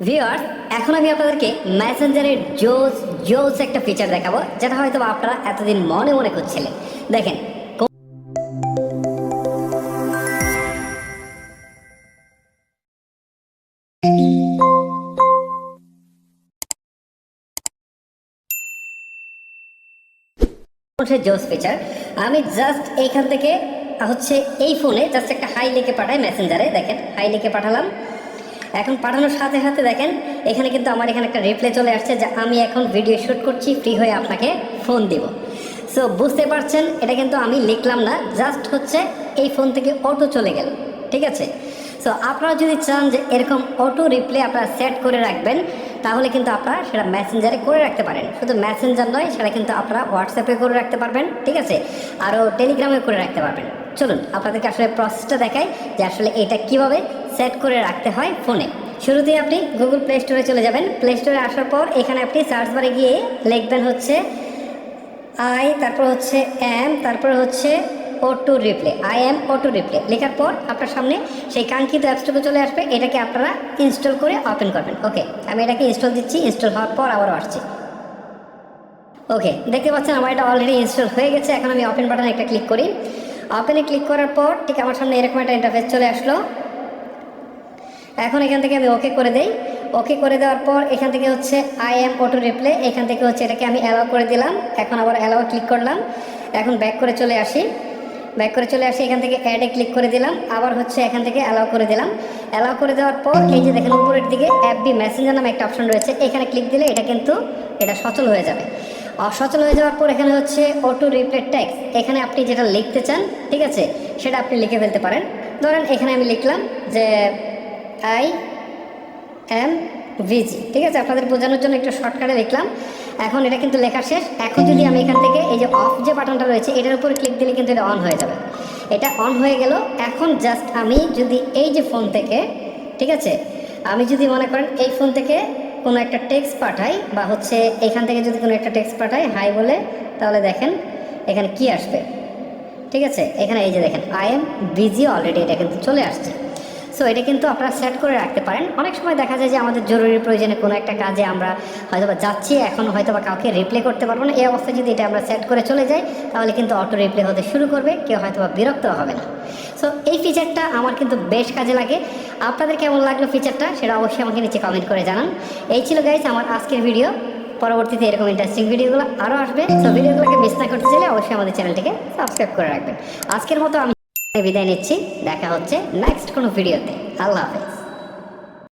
Viewer এখন আমি আপনাদেরকে মেসেঞ্জারের জোস জোস একটা ফিচার দেখাবো, যেটা হয়তো আপনারা এতদিন মনে মনে করছিলেন। দেখেন জোস ফিচার আমি জাস্ট এইখান থেকে, হচ্ছে এই ফোনে জাস্ট একটা হাই লিখে পাঠাই মেসেঞ্জারে দেখেন হাই লিখে পাঠালাম। এখন পাঠানোর সাথে সাথে দেখেন, এখানে কিন্তু আমার এখানে একটা রিপ্লে চলে আসছে যে আমি এখন ভিডিও শ্যুট করছি ফ্রি হয়ে আপনাকে ফোন দিব। সো বুঝতে পারছেন, এটা কিন্তু আমি লিখলাম না জাস্ট হচ্ছে এই ফোন থেকে অটো চলে গেল, ঠিক আছে? সো আপনারা যদি চান যে এরকম অটো রিপ্লে আপনারা সেট করে রাখবেন, তাহলে কিন্তু আপনারা সেটা মেসেঞ্জারে করে রাখতে পারেন। শুধু মেসেঞ্জার নয়, সেটা কিন্তু আপনারা হোয়াটসঅ্যাপে করে রাখতে পারবেন, ঠিক আছে? আরও টেলিগ্রামে করে রাখতে পারবেন। চলুন, আপনাদেরকে আসলে প্রসেসটা দেখাই যে আসলে এটা কীভাবে সেট করে রাখতে হয় ফোনে। শুরুতেই আপনি গুগল প্লে স্টোরে চলে যাবেন। প্লে স্টোরে আসার পর এখানে আপনি সার্চ বারে গিয়ে লিখবেন হচ্ছে আই তারপর হচ্ছে এম তারপর হচ্ছে auto reply I M auto reply লেখার পর আপনার সামনে সেই কাঙ্ক্ষিত অ্যাপসটুকু চলে আসবে। এটাকে আপনারা ইনস্টল করে ওপেন করবেন। ওকে আমি এটাকে ইনস্টল দিচ্ছি। ইনস্টল হওয়ার পর আবারও আসছি। ওকে দেখতে পাচ্ছেন আমার এটা অলরেডি ইনস্টল হয়ে গেছে। এখন আমি ওপেন বাটনে একটা ক্লিক করি। ওপেনে ক্লিক করার পর ঠিক আমার সামনে এরকম একটা ইন্টারফেস চলে আসলো। এখন এখান থেকে আমি ওকে করে দেই। ওকে করে দেওয়ার পর এখান থেকে হচ্ছে আই এম অটো রিপ্লে এখান থেকে হচ্ছে এটাকে আমি অ্যালাউ করে দিলাম। এখন আবার অ্যালাউ ক্লিক করলাম। এখন ব্যাক করে চলে আসি। ব্যাক করে চলে আসি, এখান থেকে অ্যাডে ক্লিক করে দিলাম। আবার হচ্ছে এখান থেকে অ্যালাউ করে দিলাম। অ্যালাউ করে দেওয়ার পর এই যে দেখেন উপরের দিকে অ্যাপ বি মেসেঞ্জার নামে একটা অপশন রয়েছে। এখানে ক্লিক দিলে এটা কিন্তু এটা সচল হয়ে যাবে। অসচল হয়ে যাওয়ার পর এখানে হচ্ছে অটো রিপ্লে ট্যাক্স এখানে আপনি যেটা লিখতে চান, ঠিক আছে? সেটা আপনি লিখে ফেলতে পারেন। ধরেন এখানে আমি লিখলাম যে আই এম ভিজি ঠিক আছে, আপনাদের বোঝানোর জন্য একটু শর্টকাটে লিখলাম। এখন এটা কিন্তু লেখা শেষ। এখন যদি আমি এখান থেকে এই যে অফ যে বাটনটা রয়েছে, এটার উপরে ক্লিক দিলে কিন্তু এটা অন হয়ে যাবে। এটা অন হয়ে গেল। এখন জাস্ট আমি যদি এই যে ফোন থেকে, ঠিক আছে, আমি যদি মনে করেন এই ফোন থেকে কোনো একটা টেক্সট পাঠাই, বা হচ্ছে এখান থেকে যদি কোনো একটা টেক্সট পাঠাই হাই বলে, তাহলে দেখেন এখানে কি আসবে। ঠিক আছে, এখানে এই যে দেখেন আই এম বিজি অলরেডি এটা কিন্তু চলে আসছে। সো এটা কিন্তু আপনারা সেট করে রাখতে পারেন। অনেক সময় দেখা যায় যে আমাদের জরুরি প্রয়োজনে কোনো একটা কাজে আমরা হয়তো বা যাচ্ছি, এখন হয়তো বা কাউকে রিপ্লে করতে পারব না। এই অবস্থায় যদি এটা আমরা সেট করে চলে যাই, তাহলে কিন্তু অটো রিপ্লে হতে শুরু করবে, কেউ হয়তো বা বিরক্ত হবে না। সো এই ফিচারটা আমার কিন্তু বেশ কাজে লাগে। আপনাদের কেমন লাগল ফিচারটা সেটা অবশ্যই আমাকে নিচে কমেন্ট করে জানান। এই ছিল গাইজ আমার আজকের ভিডিও পরবর্তীতে এরকম ইন্টারেস্টিং ভিডিওগুলো আরও আসবে। সো ভিডিওগুলোকে মিস না করতে চাইলে অবশ্যই আমাদের চ্যানেলটিকে সাবস্ক্রাইব করে রাখবেন। আজকের মতো আমি বিদায় নিচ্ছি দেখা হচ্ছে নেক্সট কোনো ভিডিওতে আল্লাহ হাফেজ।